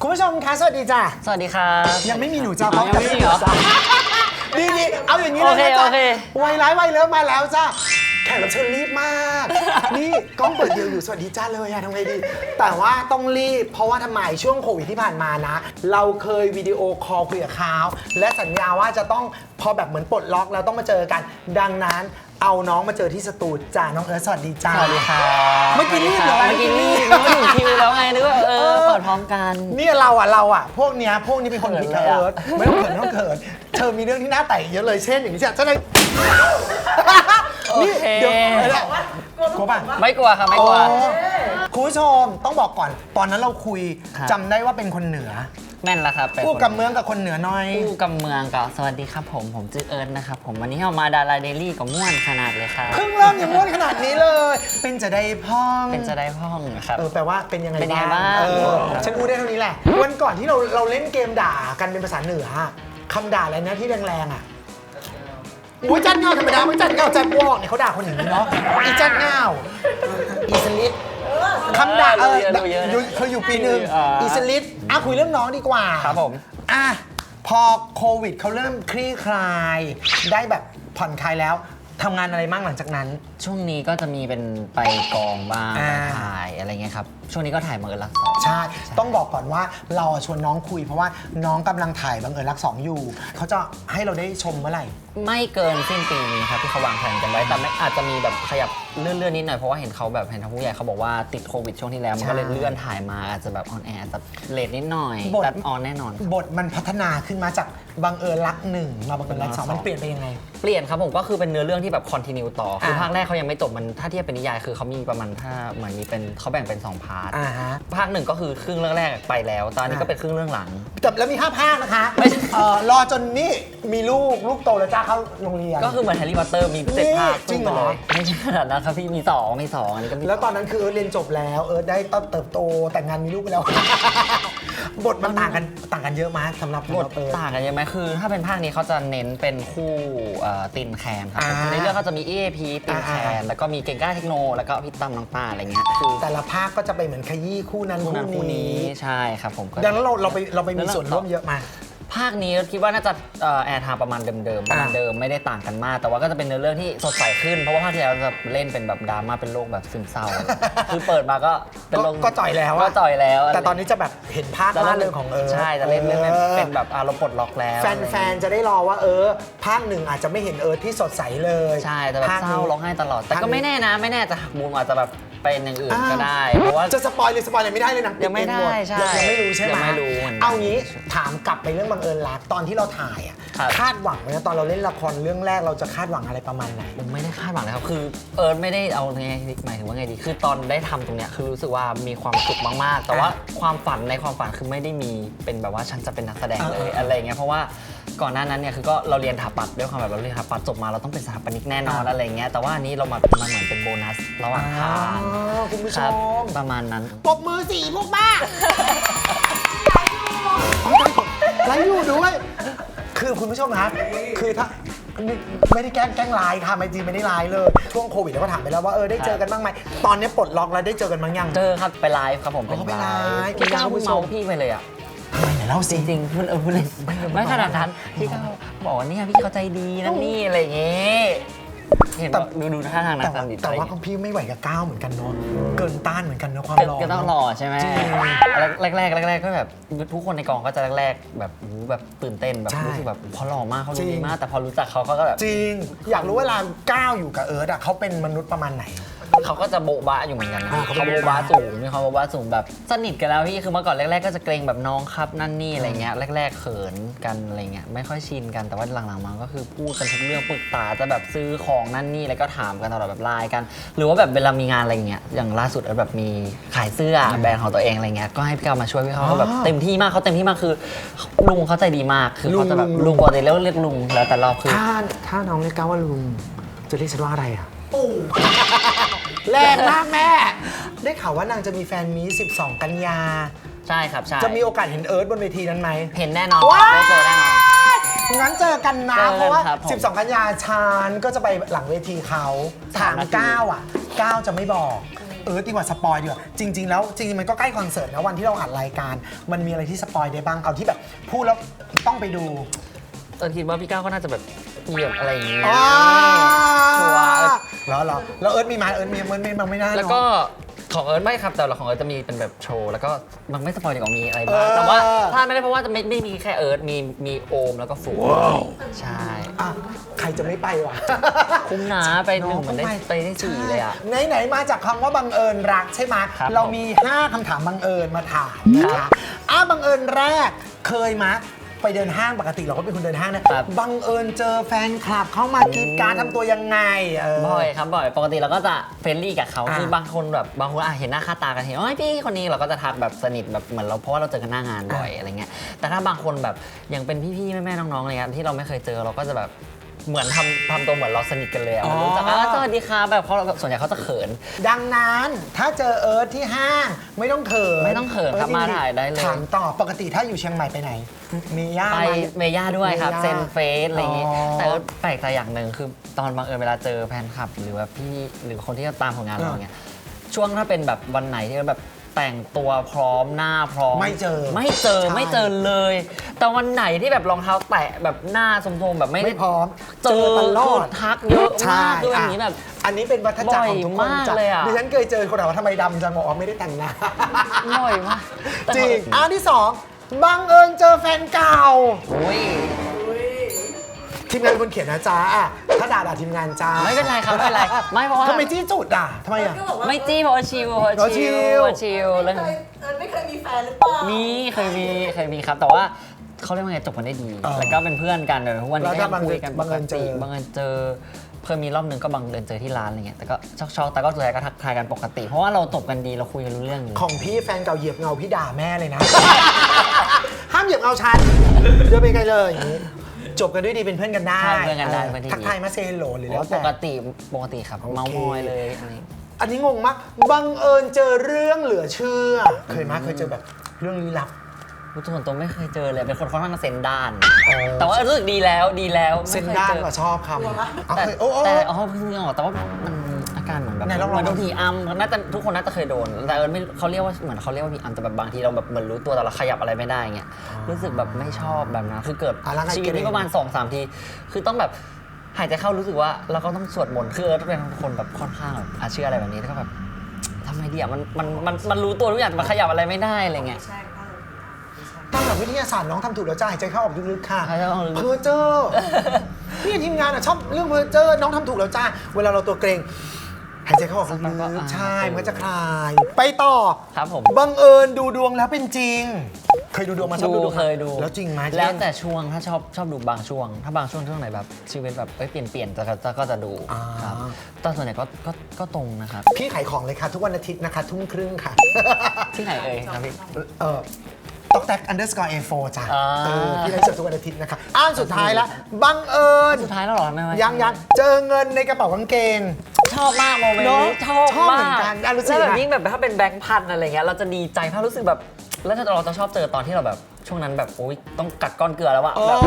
คุณผู้ชมคะสวัสดีจ้ะสวัสดีครับยังไม่มีหนูจ้าอ๋อยังไม่มีเหรอ ดีดีเอาอย่างนี้เลยโอเคนะจ๊ะโอเค วัยร้ายวัยเลิฟมาแล้วจ้าแขกรับเชิญรีบมาก นี่กล้องเปิดเดียวอยู่สวัสดีจ้าเลยอะทำไงดี แต่ว่าต้องรีบ เพราะว่าทำไมช่วงโควิดที่ผ่านมานะ เราเคยวิดีโอคอลคุยกับเขาและสัญญาว่าจะต้องพอแบบเหมือนปลดล็อกแล้วต้องมาเจอกัน ดังนั้นเอาน้องมาเจอที่สตูดจ้าน้องเอิร์ธสวัสดีจ้าสวัสดีครับเมื่อกี้รีบเหรอ เมื่อกี้รีบนึกว่าถึงคิวแล้วไงนึกว่าเออเปิ ดพร้อมกัน เนี่ยเราอะเราอะพวกเนี้ยพวกนี้เป็นคนผิดเขินะนเลยอะเอิร์ธไม่ต้องเขินไม่ต้องเขินเธอมีเรื่องที่น่าแตกเยอะเลยเช่นอย่างนี้จ้ะเจ้านายโอนี่เคเดี๋ยวเดี๋ยวกลัวป่ะ ไม่กลัวครับไม่กลัวอ๋อคุณผู้ชมต้องบอกก่อน ตอนนั้นเราคุยครับ จำได้ว่าเป็นคนเหนือแม่นแล้วครับเป็นคู่กับเมืองกับคนเหนือหน้อยคู่กับเมืองกับสวัสดีครับผม ผมชื่อเอิร์นนะครับผมวันนี้เรามาดาราเดลี่กับม่วนขนาดเลยครับ เพิ่งเริ่มอย่างม้วนขนาดนี้เลย เป็นจะได้พ่องเป็นจะได้พ่องครับ เออแปลว่าเป็นยังไงเป็นยังไงบ้างบ้างเออฉันพูดได้เท่านี้แหละ วันก่อนที่เราเราเล่นเกมด่ากันเป็นภาษาเหนืออะคำด่าอะไรนะที่แรงๆอะอุ้ยจัดเงาธรรมดาไม่จัดเงาจัดวอกเนี่ยเขาด่าคนอย่างนี้เนาะอีจัดเงาอีสลิดคำด่าเออดูเยอะนะอยู่เคยอยู่ปีหนึ่งอ่าอีสลิดอะคุยเรื่องน้องดีกว่าครับผม อะพอโควิดเขาเริ่มคลี่คลาย ได้แบบผ่อนคลายแล้ว ทำงานอะไรบ้างหลังจากนั้น ช่วงนี้ก็จะมีเป็นไปกองบ้างอ่า ไปถ่ายอะไรเงี้ยครับ ช่วงนี้ก็ถ่ายเมือรักสอง ใช่ ต้องบอกก่อนว่าเราอะชวนน้องคุยเพราะว่าน้องกำลังถ่ายบังเอิญรักสองอยู่ เขาจะให้เราได้ชมเมื่อไหร่ ไม่เกินสิ้นปีนี้ครับที่เขาวางแผนกันไว้แต่ไม่อาจจะมีแบบขยับเลื่อนๆนิดหน่อยเพราะว่าเห็นเขาแบบเห็นทางผู้ใหญ่เขาบอกว่าติดโควิดช่วงที่แล้ว มันก็เลยใช่เลื่อนถ่ายมาอาจจะแบบออนแอร์แต่เลทนิดหน่อยบท แต่ออนแน่นอน บทมันพัฒนาขึ้นมาจากบังเอิญรักหนึ่งมาบังเอิญรักสองบังเอิญรักสองมันเปลี่ยนไปยังไง เปลี่ยนครับผมก็คือเป็นเนื้อเรื่องที่แบบคอนติเนียต่อคืออ่าภาคแรกเขายังไม่จบมันถ้าเทียบเป็นนิยายคือเขามีประมาณถ้าเหมือนมีเป็นเขาแบ่งเป็นสองพาร์ทอ่าฮะภาคหนึ่งก็คือครึ่งเรื่องแรกไปแล้ว ตอนนี้อ่าก็เป็นครึ่งเรื่องหลัง แต่แล้วมีห้าภาคนะคะไม่ใช่เอ่อรอจนนี่มีลูกลูกโตแล้วจ้าเข้าโรงเรียน ก็คือเหมือนแฮร์รี่พอตเตอร์มีเจ็ดนี่ภาคจริงเหรอสู้ไปเลยไม่ใช่ขนาดนั้นครับพี่มีสองมีสองอันนี้ก็มีแล้วตอนนั้นคือเอิร์ธเรียนจบแล้ว เอิร์ธได้เติบโตแต่งงานมีลูกไปแล้ว บทมันต่างกันต่างกันเยอะมากสำหรับบทสำหรับเอิร์ธ ต่างกันเยอะไหมคือ ถ้าเป็นภาคนี้เขาจะเน้นเป็นคู่เอ่อตินแคนครับอ่าในเรื่องก็จะมีเอพีตินแคอ่านแล้วก็มีเก่งกล้าเทคโน แล้วก็พี่ตั้มน้องตาอะไรเงี้ยคือแต่ละภาคก็จะไปเหมือนขยี้คู่นั้นคู่นั้นคู่คู่นี้นี้ใช่ครับผมก็ ดังนั้นเราเราไปเราไปมีแล้วเราส่วนร่วมเยอะมา ภาคนี้คิดว่าน่าจะเอ่อแอร์ไทม์ประมาณเดิมๆประมาณอ่าเดิมไม่ได้ต่างกันมาก แต่ว่าก็จะเป็นเนื้อเรื่องที่สดใสขึ้น เพราะว่าภาคที่แล้วจะเล่นเป็นแบบดราม่าเป็นโรคแบบซึมเศร้า คือเปิดมาก็เป็นโรคก็ก็จ่อยแล้วอะก็จ่อยแล้ว แต่ตอนนี้จะแบบเห็นภาคจะล่าเล่นเริงของเอิร์ธใช่จะเล่นเรื่องเป็นออเป็นแบบอารมณ์ปลดล็อกแล้วแฟนแฟนจะได้รอว่าเออ ภาคหนึ่งอาจจะไม่เห็นเอิร์ธที่สดใสเลย ใช่แต่แบบภคเศร้านี้ร้องไห้ตลอด แต่ภาคก็นี้ไม่แน่นะ ไม่แน่จะหักมุมอาจจะแบบ เป็นอย่างอื่นอ่ก็ได้ เพราะว่า จะสปอยหรือสปอยเลยไม่ได้เลยนะยังไม่ได้ปิเองหมใช่ยังยังไม่รู้ใช่ไหมยังไม่รู้เหมือนกันเอางี้ถามกลับไปเรื่องบังเอิญรักตอนที่เราถ่ายอะครับ คาดหวังไว้นะตอนเราเล่นละครเรื่องแรกเราจะคาดหวังอะไรประมาณไหน ผมไม่ได้คาดหวังเลยครับ คือเอิร์ธไม่ได้เอาไงหมายถึงว่าไงดี คือตอนได้ทำตรงเนี้ยคือรู้สึกว่ามีความสุขมากๆ แต่ว่าความฝันในความฝันคือไม่ได้มีเป็นแบบว่าฉันจะเป็นนักแสดงเลยเออเอออะไรเงี้ย เพราะว่า ก่อนหน้านั้นเนี่ยคือก็เราเรียนถาปัดด้วยความแบบเราเรียนถาปัดจบมาเราต้องเป็นสถาปนิกแน่นอนอ่าอะไรเงี้ยแต่ว่าอันนี้เรามามันเหมือนเป็นโบนัสระหว่างทางอ๋อคุณผู้ชครับมประมาณนั้น ปรบมือสี่พวกบ้าไลฟ์อยู่ด้วย คือคุณผู้ชมครับคือถ้าไม่ไม่ได้แกล้งแกล้งไลน์ค่ะไม่จริงไม่ได้ไลน์เลย ช่วงโควิดเราก็ถามไปแล้วว่าเออได้เจอกันบ้างไหมตอนนี้ปลดล็อกแล้วได้เจอกันบ้างยัง เจอครับไปไลฟ์ครับผมอ๋อไปไลฟ์พี่ก้าวคุณผู้เพิ่งชมเมาพี่ไปเลยอะ ทำไมไหนเล่าจสิ ริงๆพูดเออพูดเลยไม่ขนาดนั้นพี่ก้าวบอกว่าเนี่ยพี่เขาใจดีนั่นนี่อะไรอย่างเงี้ยเห็นแบบดูดูท่าทางนะแต่ว่าสนิทแต่ว่าอะไรของพี่ไม่ไหวกับก้าวเหมือนกันเนาะเกินต้านเหมือนกันเนาะความเงี้ยร้อน ก็ต้องรอใช่ไหมจริงแรกแรกแรกแรกก็แบบทุกคนในกองก็จะแรก ๆ แบบอู้แบบตื่นเต้นแบบใช่รู้สึกแบบเขาหล่อมากเขาจริดูง ดีมากแต่พอรู้จักเขาเขาก็แบบ จริง อยากรู้เวลาก้าวอยู่กับเอิร์ธอะเขาเป็นมนุษย์ประมาณไหน เขาก็จะโบ๊ะบะอยู่เหมือนกันนะอ่าเขาเขาโบ๊ะโบ๊ะบะบะสูงมีความโบ๊ะบะสูงแบบ สนิทกันแล้วพี่คือเมื่อก่อนแรก ๆ ก็จะเกรงแบบน้องครับนั่นนี่อะไรเงี้ยแรก ๆ เขินกันอะไรเงี้ยไม่ค่อยชินกันแต่ว่าหลังๆมาก็คือพูดกันทุกเรื่องปรึกษาจะแบบซื้อของนั่นนี่แล้วก็ถามกันตลอดแบบไลน์กัน หรือว่าแบบเวลามีงานอะไรเงี้ยอย่างล่าสุดแบบมีขายเสื้อแบรนด์ของตัวเองอะไรเงี้ยก็ให้พี่ก้าวมาช่วยพี่เขาก็แบบอ๋อ เต็มที่มากเขาเต็มที่มากคือลุงเขาใจดีมากคือเขาจะแบบลุงลุงปกติเรียกเรียกลุงแล้วแต่รอบคือ ถ้าถ้าน้องเรียกก้าวว่าลุงจะเรียกฉันว่าอะไรอะปู่ แรงมากแม่ ได้ข่าวว่านางจะมีแฟนมี 12 กันยา ใช่ครับใช่จะมีโอกาสเห็นเอิร์ธบนเวทีนั้นไหม เห็นแน่นอนว้าย ได้เจอแน่นอน งั้นเจอกันนะ เจอกันเพราะว่า ครับผม12 กันยาชานก็จะไปหลังเวทีเขาถามสามนาที ก้าวอะก้าวจะไม่บอก เออดีกว่าสปอยดีกว่าจริง ๆ แล้วจริงๆมันก็ใกล้คอนเสิร์ตนะวันที่เราอัดรายการ มันมีอะไรที่สปอยได้บ้างเอาที่แบบพูดแล้วต้องไปดูเออคิดว่าพี่ก้าวก็น่าจะแบบเหยียบอะไรอย่างเงี้ยอ๋อชัว ร์แล้วเหรอแล้วเอิร์ธมีไหมเอิร์ธมีมันไม่มันไม่น่าแล้วเนาะก็ของเอิร์ธไม่ครับแต่ละของเอิร์ธจะมีเป็นแบบโชว์แล้วก็มันไม่สปอยดีกว่ามีอะไรเอบ้างอแต่ว่าถ้าไม่ได้เพราะว่าจะไม่ไม่มีแค่เอิร์ธมีมีโอมแล้วก็ฟูใช่อะใครจะไม่ไปวะ คุ้มนะไปหนึ่งเหมือนได้ไปได้สี่เลยอะ ไหนไหนๆมาจากคำว่าบังเอิญรักใช่ไหมครับเรามี 5คำถามบังเอิญมาถามนะคะอะบังเอิญแรกเคยมะ ไปเดินห้างปกติเราก็เป็นคนเดินห้างนะครับ บังเอิญเจอแฟนคลับเข้ามากรีดกรารทำตัวยังไงเออบ่อยครับบ่อยปกติเราก็จะเฟรนลี่กับเขาอ่าคือบางคนแบบบางคนอะเห็นหน้าค่าตากันเห็นว่าพี่คนนี้เราก็จะทักแบบสนิทแบบเหมือนเราเพราะว่าเราเจอกันหน้างานบ่อยอะไรเงี้ยแต่ถ้าบางคนแบบยังเป็นพี่ๆแม่ๆน้องๆอะไรเงี้ยที่เราไม่เคยเจอเราก็จะแบบ เหมือนทำทำตัวเหมือนเราสนิทกันเลยอะอ๋อรู้จักอะสวัสดีครับแบบเขาส่วนใหญ่เขาจะเขิน ดังนั้นถ้าเจอเอิร์ธที่ห้างไม่ต้องเขินไม่ต้องเขินครับออมาถ่ายได้เลย ถามต่อปกติถ้าอยู่เชียงใหม่ไปไหนมีย่าไปไหมเมย่าด้วยครับ เมย่าเซนเฟสอะไรอย่างงี้ อ๋อแต่ก็แปลกใจอย่างหนึ่งคือตอนบังเอิญเวลาเจอแฟนคลับ หรือว่าพี่หรือคนที่ตามผลงานเราอ่าเงี้ยช่วงถ้าเป็นแบบวันไหนที่แบบ แต่งตัวพร้อมหน้าพร้อม ไม่เจอไม่เจอใช่ ไม่เจอเลย แต่วันไหนที่แบบรองเท้าแตะแบบหน้าสมๆแบบไม่ได้ไม่พร้อมเจอตลอคือดทักเยอะใช่มากด้วยอย่างนี้อะแบบ อันนี้เป็นวัฏจักรของทุกคนบ่อยมากจ้ะเลยอะ ดิฉันเคยเจอคนถามว่าทำไมดำจังบอกอ๋อไม่ได้แต่งหน้าบ่อยมากแต่จริงอันที่สองบังเอิญเจอแฟนเก่า โอ้ย ทีมงานเป็นคนเขียนนะจ๊ะอะถ้าด่าด่าทีมงานจ้าไม่เป็นไรครับไม่เป็นไรไม่เพราะว่า ทำไมจี้จุดอะทำไมอะก็บอกว่าไม่จี้เพราะว่าชิลเพราะว่าเพราะชิชิลลเพราะชิลไม่เรื่องเคยเอิญไม่เคยมีแฟนหรือเปล่ามีมีเคยมีเคยมีครับ แต่ว่าเขาเรียกว่าไงจบกันได้ดี เออแล้วก็เป็นเพื่อนกันเดี๋ยวทุกวันนี้แล้วก็ถ้ายังคุยกันบังเอิญเจอบังเอิญเจอเคยมีรอบหนึ่งก็บังเอิญเจอที่ร้านอะไรเงี้ยแต่ก็ช็อกๆแต่ก็สุดท้ายก็ทักทายกันปกติ เพราะว่าเราจบกันดีเราคุยกันรู้เรื่องอยู่ของพี่แฟนเก่าเหยียบเงาพี่ด่าแม่เลยนะ ห้ามเหยียบเงาฉันเดินไปไกลเลยอย่างนี้ จบกันด้วยดีเป็นเพื่อนกันได้ใช่เพื่อนกันได้เพื่อนที่ดี ทักทายมาเซโลหรือแล้แล้ววปแต่ กติปกติครับโอเค เมามอยเลยอะไรอันนี้งงมากบังเอิญเจอเรื่องเหลือเชื่อ เคยมาเคยเจอแบบเรื่องลี้ลับ รู้ตัวส่วนตัวไม่เคยเจอเลย เป็นคนค่อนข้างเซนด้าน อ๋อ แต่ว่ารู้สึกดีแล้วดีแล้วเซนไม่คยด้านจอกว่าชอบคำเอาแต่เคยโอ้โอ้แต่อ๋อเพิ่งนึกออกแต่ว่ามัน อาการเหมือนแบบไหนลองๆเหมือนโดนผีอัมน่าจะทุกคนน่าจะเคยโดน แต่เออไม่เขาเรียกว่าเหมือนเขาเรียกว่าผีอัมแต่แบบบางทีเราแบบเหมือนรู้ตัวแต่เราขยับอะไรไม่ได้เงี้ยรู้สึกแบบไม่ชอบแบบนั้นคือเกิดอะร่างกายชีวิตเกร็นี้งประมาณ2อสามที คือต้องแบบหายใจเข้ารู้สึกว่าเราก็ต้องสวดมนต์คือเออเป็นคนแบบค่อนข้างแบบอะเชื่ออะไรแบบนี้แล้วก็แบบทำไมดีอะมันมันมันมันรู้ตัวทุกอย่างแต่มันขยับอะไรไม่ได้อะไรเงี้ย ใช่ค่ะตามหลักวิทยาศาสตร์น้องทำถูกแล้วจ้าหายใจเข้าออกลึกๆค่ะหายใจเข้าออกลึกๆ เพอเจอร์ นี่ทีมงานอะชอบเรื่องเพอเจอร์น้องทำถูกแล้วจ้าเวลาเราตัวเกรง หายใจเข้าออกสักพักก็ลึกอ่าๆใช่ มันก็จะคลาย ไปต่อ ครับผม บังเอิญดูดวงแล้วเป็นจริง เคยดูดวงมาชอบดูดูดวงเคยดูแล้วจริงไหมแล้วแต่ช่วงถ้าชอบชอบดูบางช่วง ถ้าบางช่วงช่วงไหนแบบชีวิตแบบเอ้ยเปลี่ยนเปลี่ยนจะจะก็จะดูอ่า ครับแตอนส่วนใหญ่ก็ก็ก็ตรงนะครับ พี่ขายของเลยค่ะ ทุกวันอาทิตย์นะคะ ทุ่มครึ่งค่ะ ที่ไหนเอ่ยครับพี่ เออตอกแตก underscore a4 จ้ะอ่า เออพี่ไลฟ์สดทุกวันอาทิตย์นะคะอ่านสุดท้ายละบังเอิญ สุดท้ายแล้วเหรอไม่ไม่ยังยังเจอเงินในกระเป๋ากางเกง ชอบมากโมเมนต์เนอะนี้ชอบชอบเหมืมาอนกกันอะรู้สึกแล้วแบบไงยิ่งแบบถ้าเป็นแบงค์พันอะไรเงี้ยเราจะดีใจเพราะรู้สึกแบบ แล้วเราจะชอบเจอตอนที่เราแบบช่วงนั้นแบบโอ๊ยต้องกัดก้อนเกลือแล้วอะอ๋อแบบ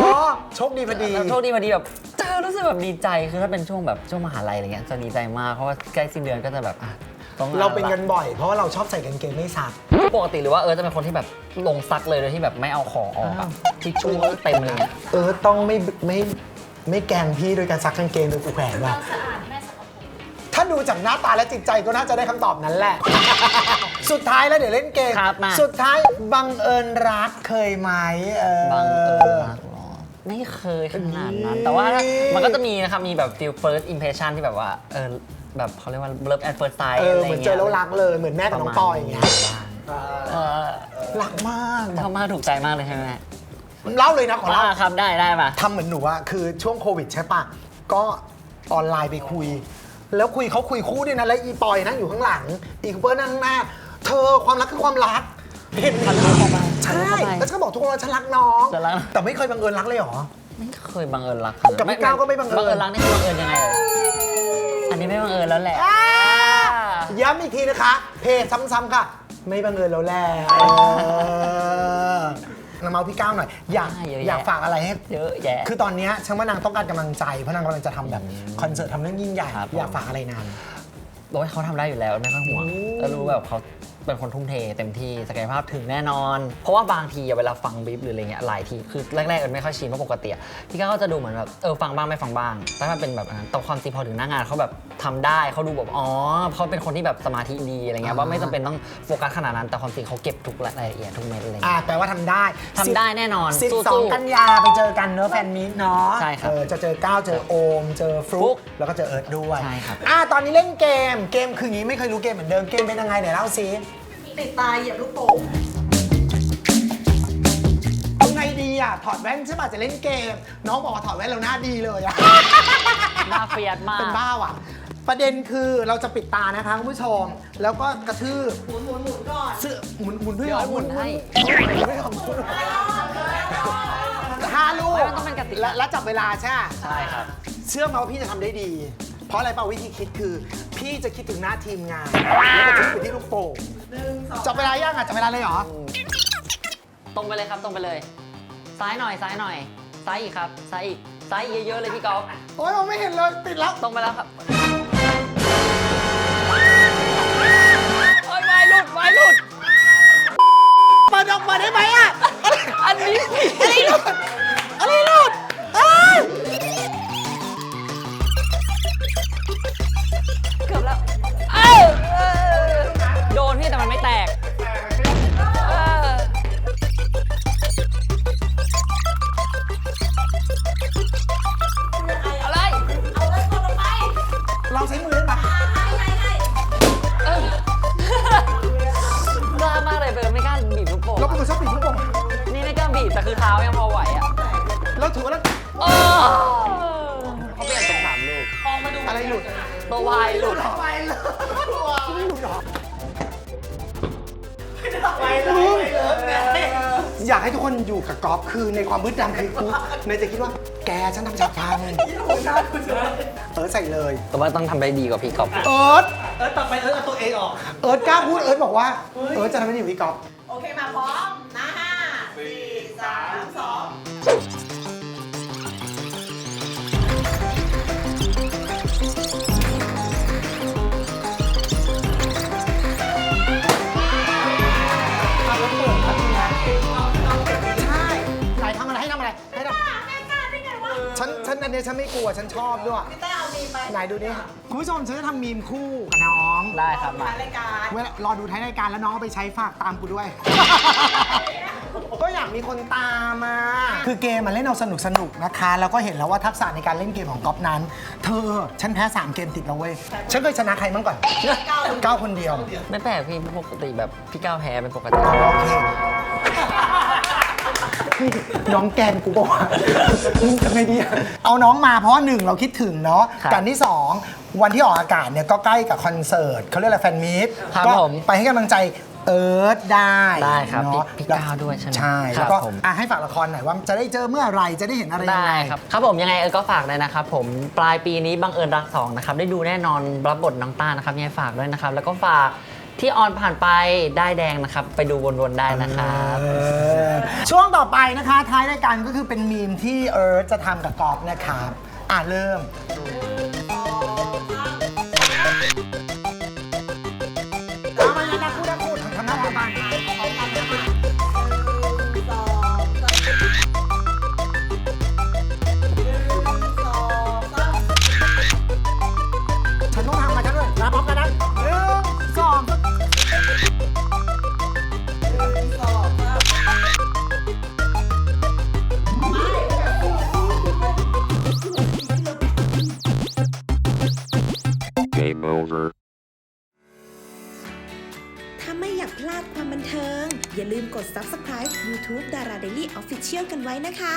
โชคดีพอดี แล้วโชคดีพอดีแบบเจอรู้สึกแบบดีใจคือถ้าเป็นช่วงแบบช่วงมหาลัยอะไรเงี้ยจะดีใจมากเพราะว่าใกล้สิ้นเดือนก็จะแบบอะต้องเราเป็นละกันบ่อย เพราะว่าเราชอบใส่กางเกงไม่ซัก ปกติหรือว่าเออจะเป็นคนที่แบบลงซักเลยโดยที่แบบไม่เอาของออกอะทิชชู่เต็มเลย เออต้องไม่ไม่ไม่แกล้งพี่โดยการซักกางเกงโดยกูแขวนว่ะถ้าดู จากหน้าตาและจิตใจก็น่าจะได้คำตอบนั้นแหละ สุดท้ายแล้วเดี๋ยวเล่นเกม ครับมา สุดท้ายบังเอิญรักเคยไหมเออ บังเอิญรักเหรอไม่เคยขนาดนั้น แต่ว่าถ้ามันก็จะมีนะครับ มีแบบ feel first impression ที่แบบว่า เออ แบบเขาเรียกว่า love at first sight เอออะไรเหมือนงี้ยเจอแล้วรักเลยเหมือนแม่กับน้องปอยอย่างเงี้ยเออรักมากชอบมากถูกใจมากเลยใช่ไหมเล่าเลยนะขอเล่าอ่าครับได้ได้ป่ะ ทำเหมือนหนูอะคือช่วงโควิดใช่ปะก็ออนไลน์ไปคุย แล้วคุยเขาคุยคู่ด้วยนะแล้วอีปอยนั่งอยู่ข้างหลัง อีกเปอร์นั่งข้างหน้า เธอความรักคือความรักเห็นทะลุเข้าไปใช่ทะลุเข้าไปแล้วฉันก็บอกทุกคนว่าฉันรักน้องจะรัก แต่ไม่เคยบังเอิญรักเลยเหรอ ไม่เคยบังเอิญรักกับพี่ก้าวก็ไม่บังเอิญ บังเอิญรักนี่คือบังเอิญยังไงเลยอันนี้ไม่บังเอิญแล้วแหละ ย้ำอีกทีนะคะ เพจซ้ำๆค่ะ ไม่บังเอิญแล้วแหละ เออนำเมาพี่ก้าวหน่อยอยากเยอะแยะ อยากฝากอะไรให้ เยอะแยะ คือตอนเนี้ยฉันว่านางต้องการกำลังใจเพราะนางกำลังจะทำแบบคอนเสิร์ตทำเรื่องยิ่งใหญ่ครับผม อยากฝากอะไรนาง โอ้ยเขาทำได้อยู่แล้วไม่ค่อยห่วงโอ้แล้วรู้แบบเขาเป็นคนทุ่มเทเต็มที่ศักยภาพถึงแน่นอน เพราะว่าบางทีอะเวลาฟังบีฟหรืออะไรเงี้ยหลายทีคือแรกๆเอิญไม่ค่อยชินเพราะปกติอะพี่ก้าวก็จะดูเหมือนแบบเออฟังบ้างไม่ฟังบ้าง แต่ถ้าเป็นแบบนั้นแต่ความจริงพอถึงหน้างานเขาแบบทำได้เขาดูแบบอ๋อเขาเป็นคนที่แบบสมาธิดีอะไรเงี้ยว่าไม่จำเป็นต้องโฟกัสขนาดนั้นแต่ความจริงเขาเก็บทุกรายละเอียดทุกเม็ดอะไรอ่าเงี้ยแปลว่าทำได้ทำได้แน่นอนสิบสสู้องๆกันยาไปเจอกันเนอะแฟนมีตเนาะใช่ครับเออจะเจอก้าวเจอโอม เจอฟลุฟลุ๊กกแล้วก็เจอเอิร์ธด้วยใช่ครับอ่าตอนนี้เล่นเกมเกมคืออย่างนี้ไม่เคยรู้เกมเหมือนเดิมเกมเป็นยังไงไหนเล่าซิติดตาเหยียบลูกโป่งเอาไงดีอะถอดแว่นใช่ป่ะจะเล่นเกม น้องบอกว่าถอดแว่นแล้วหน้าดีเลยอะ หน้าเฟียดมาก เป็นบ้าว่ะ ประเด็นคือเราจะปิดตานะคะคุณผู้ชม แล้วก็กระทืบหมุนหมุนหมุนก่อนเสื้อหมุนหมุนด้วยเดี๋ยวหมุนให้ หมุนไม่ทำหมุนห้าลูกไม่มันต้องเป็นกติกา และและจับเวลาใช่ไหมใช่ครับ เชื่อไหมว่าพี่จะทำได้ดี เพราะอะไรเปล่าวิธีคิดคือ พี่จะคิดถึงหน้าทีมงานแล้วก็คิดไปที่ลูกโป่งหนึ่งสองจับเวลาย่างอะจับเวลาเลยเหรอตรงไปเลยครับตรงไปเลย ซ้ายหน่อยซ้ายหน่อย ซ้ายอีกครับ ซ้ายอีกซ้ายอีกเยอะๆเลยพี่กอล์ฟโอ้ยผมไม่เห็นเลยติดแล้วตรงไปแล้วครับโอ้ยไม้หลุดไม้หลุดเปิดออกมาได้ไหมอะอันนี้ผิดอะไรหลุด เราถือว่าเราโอ้เขาเปลี่ยนเป็นสามลูกอะไรหลุดตัววายหลุดไปเลยไม่หลุดหรออยากให้ทุกคนอยู่กับกอล์ฟคือในความมืดดำคือกูเนยจะคิดว่าแกฉันทำฉากพังเออใส่เลย แต่ว่าต้องทำได้ดีกว่าพี่กอบเอิร์ธเอิร์ธต่อไปเอิร์ธเอาตัวเองออก เอิร์ธกล้าพูดเอิร์ธบอกว่า เอิร์ธจะทำให้ดีอยู่าพี่กอล์ฟโอเคมาพร้อมนะห้าสี่ เนี้ยฉันไม่กลัวฉันชอบด้วย พี่เต้เอามีมไปไหนดูดิคุณผู้ชมฉันจะทำมีมคู่กับน้อง ได้ครับมา ท้ายรายการเวลารอดูท้ายรายการแล้วน้องเอาไปใช้ฝากตามกูด้วย ก็อยากมีคนตามมา คือเกมมันเล่นเอาสนุกสนุกๆนะคะ แล้วก็เห็นแล้วว่าทักษะในการเล่นเกมของก๊อฟนั้น เธอฉันแพ้ 3 เกมติดแล้วเว้ย ฉันเคยชนะใครมั้งก่อน เก้าคนเดียว ไม่แปลกพี่ปกติแบบพี่ก้าวแพ้เป็นปกติ โอเค น้องแกนกูบอกว่ามึงทำไงดีอะเอาน้องมาเพราะว่าหนึ่งเราคิดถึงเนาะครับกันที่สองวันที่ออกอากาศเนี่ยก็ใกล้กับคอนเสิร์ตเขาเรียกอะไรแฟนมีตครับก็ผมไปให้กำลังใจเอิร์ธได้ได้ครับเนาะพี่พี่ก้าวด้วยใช่ไหมใช่ครัแล้วบก็ผม อะให้ฝากละครหน่อยว่าจะได้เจอเมื่อไหรจะได้เห็นอะไรยังได้ไง ครับ ครับผมยังไงเออก็ฝากเลยนะครับผมปลายปีนี้บังเอิญรักสองนะครับได้ดูแน่นอนรับบทน้องต้านะครับยังไงฝากด้วยนะครับแล้วก็ฝาก ที่ออนผ่านไปได้แดงนะครับ ไปดูวนๆได้นะครับ ช่วงต่อไปนะคะ ท้ายรายการก็คือเป็นมีมที่เอิร์ธจะทำกับกอล์ฟนะครับ อ่าเริ่ม Game over. ถ้าไม่อยากพลาดความบันเทิง อย่าลืมกด subscribe YouTube Dara Daily Official กันไว้นะคะ